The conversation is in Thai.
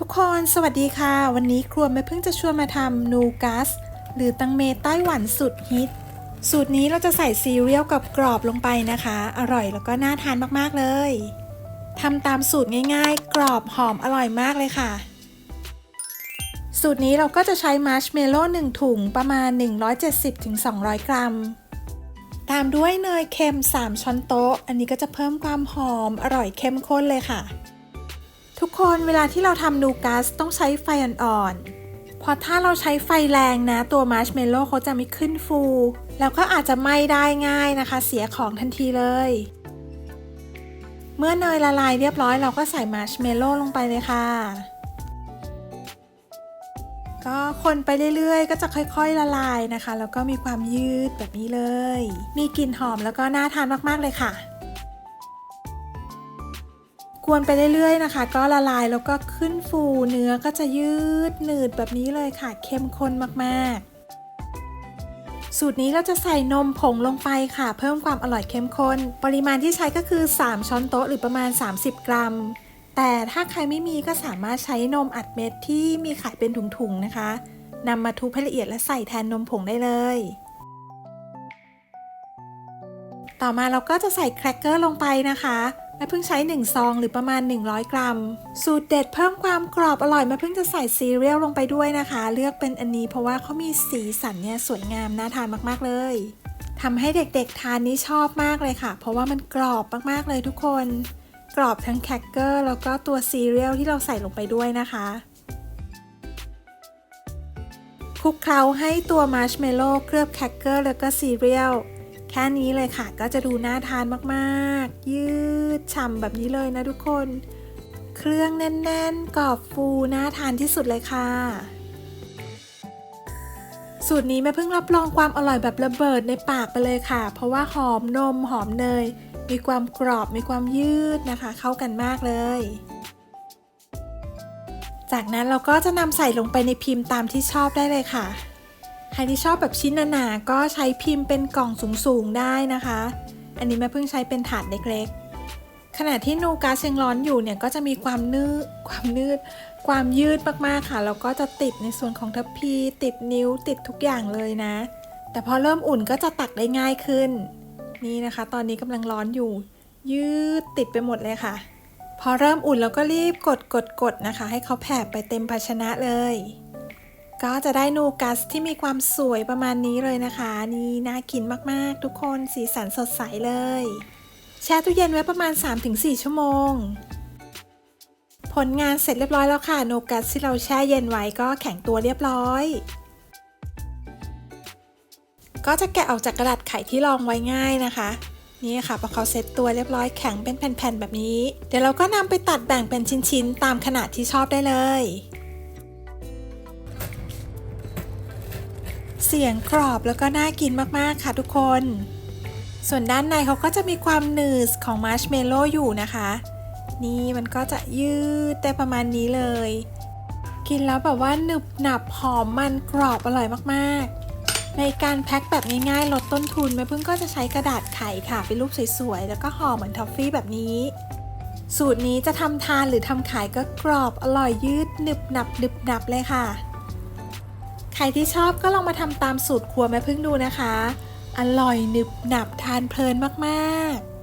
ทุกคนสวัสดีค่ะ วันนี้ครัวแม่พึ่งจะชวนมาทำนูกัส หรือตังเมไต้หวันสุดฮิต สูตรนี้เราจะใส่ซีเรียลกับกรอบลงไปนะคะ อร่อยแล้วก็น่าทานมากๆเลยทำตามสูตรง่ายๆ กรอบหอมอร่อยมากเลยค่ะ สูตรนี้เราก็จะใช้มาร์ชเมลโล่1ถุงประมาณ 170-200 กรัม ตามด้วยเนยเค็ม 3 ช้อนโต๊ะ อันนี้ก็จะเพิ่มความหอมอร่อยเข้มข้นเลยค่ะ ทุกคนเวลาที่เราทำนูกัสต้องใช้ไฟอ่อนๆเพราะถ้าเราใช้ไฟแรงนะ ตัวมาร์ชเมลโล่เขาจะไม่ขึ้นฟู แล้วก็อาจจะไหม้ได้ง่ายนะคะ เสียของทันทีเลย เมื่อเนยละลายเรียบร้อยเราก็ใส่มาร์ชเมลโล่ลงไปเลยค่ะ ก็คนไปเรื่อยๆ ก็จะค่อยๆละลายนะคะ แล้วก็มีความยืดแบบนี้เลย มีกลิ่นหอมแล้วก็น่าทานมากๆเลยค่ะ กวนไปเรื่อยๆนะคะ ก็ละลายแล้วก็ขึ้นฟูเนื้อก็จะยืดหนืดแบบนี้เลยค่ะ เข้มข้นมากๆ สูตรนี้เราจะใส่นมผงลงไปค่ะ เพิ่มความอร่อยเข้มข้น ปริมาณที่ใช้ก็คือ 3 ช้อนโต๊ะหรือประมาณ 30 กรัม แต่ถ้าใครไม่มีก็สามารถใช้นมอัดเม็ดที่มีขายเป็นถุงๆนะคะนำมาทุบให้ละเอียดและใส่แทนนมผงได้เลย ต่อมาเราก็จะใส่แครกเกอร์ลงไปนะคะ แม่เพิ่งใช้ 1 ซองหรือประมาณ 100 กรัม สูตรเด็ดเพิ่มความกรอบอร่อยแม่เพิ่งจะใส่ซีเรียลลงไปด้วยนะคะ เลือกเป็นอันนี้เพราะว่าเขามีสีสันเนี่ยสวยงามน่าทานมากๆเลยทำให้เด็กๆทานนี้ชอบมากเลยค่ะ เพราะว่ามันกรอบมากๆเลยทุกคน กรอบทั้งแครกเกอร์แล้วก็ตัวซีเรียลที่เราใส่ลงไปด้วยนะคะคลุกเคล้าให้ตัวมาร์ชเมลโล่เคลือบแครกเกอร์แล้วก็ซีเรียล แค่นี้เลยค่ะ ก็จะดูน่าทานมากๆ ยืดฉ่ำแบบนี้เลยนะทุกคน เครื่องแน่นๆกรอบฟูน่าทานที่สุดเลยค่ะ สูตรนี้แม่เพิ่งรับรองความอร่อยแบบระเบิดในปากไปเลยค่ะ เพราะว่าหอมนมหอมเนย มีความกรอบมีความยืดนะคะ เข้ากันมากเลยจากนั้นเราก็จะนำใส่ลงไปในพิมพ์ตามที่ชอบได้เลยค่ะ ใครที่ชอบแบบชิ้นหนาๆก็ใช้พิมพ์เป็นกล่องสูงๆได้นะคะ อันนี้แม่เพิ่งใช้เป็นถาดเล็กๆ ขณะที่นูกาเชงร้อนอยู่เนี่ยก็จะมีความนืดความนืด ความยืดมากๆค่ะแล้วก็จะติดในส่วนของทัพพี ติดนิ้วติดทุกอย่างเลยนะ แต่พอเริ่มอุ่นก็จะตักได้ง่ายขึ้น นี่นะคะ ตอนนี้กำลังร้อนอยู่ ยืดติดไปหมดเลยค่ะ พอเริ่มอุ่นเราก็รีบกดกดกดนะคะ ให้เขาแผ่ไปเต็มภาชนะเลย ก็จะได้นูกัสที่มีความสวยประมาณนี้เลยนะคะ นี่น่ากินมากๆ ทุกคนสีสันสดใสเลย แช่ตู้เย็นไว้ประมาณ 3-4 ชั่วโมง ผลงานเสร็จเรียบร้อยแล้วค่ะนูกัสที่เราแช่เย็นไว้ก็แข็งตัวเรียบร้อยก็จะแกะออกจากกระดาษไข่ที่รองไว้ง่ายนะคะ นี่ค่ะพอเขาเซ็ตตัวเรียบร้อยแข็งเป็นแผ่นๆแบบนี้ เดี๋ยวเราก็นำไปตัดแบ่งเป็นชิ้นๆ ตามขนาดที่ชอบได้เลย เสียงกรอบแล้วก็น่ากินมาก ๆ ค่ะทุกคน ส่วนด้านในเขาก็จะมีความหนืดของมาร์ชเมลโล่อยู่นะคะ นี่มันก็จะยืดได้ประมาณนี้เลย กินแล้วแบบว่าหนึบหนับหอมมันกรอบอร่อยมาก ๆ ในการแพ็คแบบง่าย ๆ ลดต้นทุนแม่พึ่งก็จะใช้กระดาษไขค่ะ เป็นรูปสวย ๆ แล้วก็ห่อเหมือนทอฟฟี่แบบนี้ สูตรนี้จะทำทานหรือทำขายก็กรอบอร่อยยืดหนึบหนับหนึบหนับเลยค่ะ ใครที่ชอบก็ลองมาทำตามสูตรครัวแม่พึ่งดูนะคะ อร่อยหนึบหนับทานเพลินมากๆ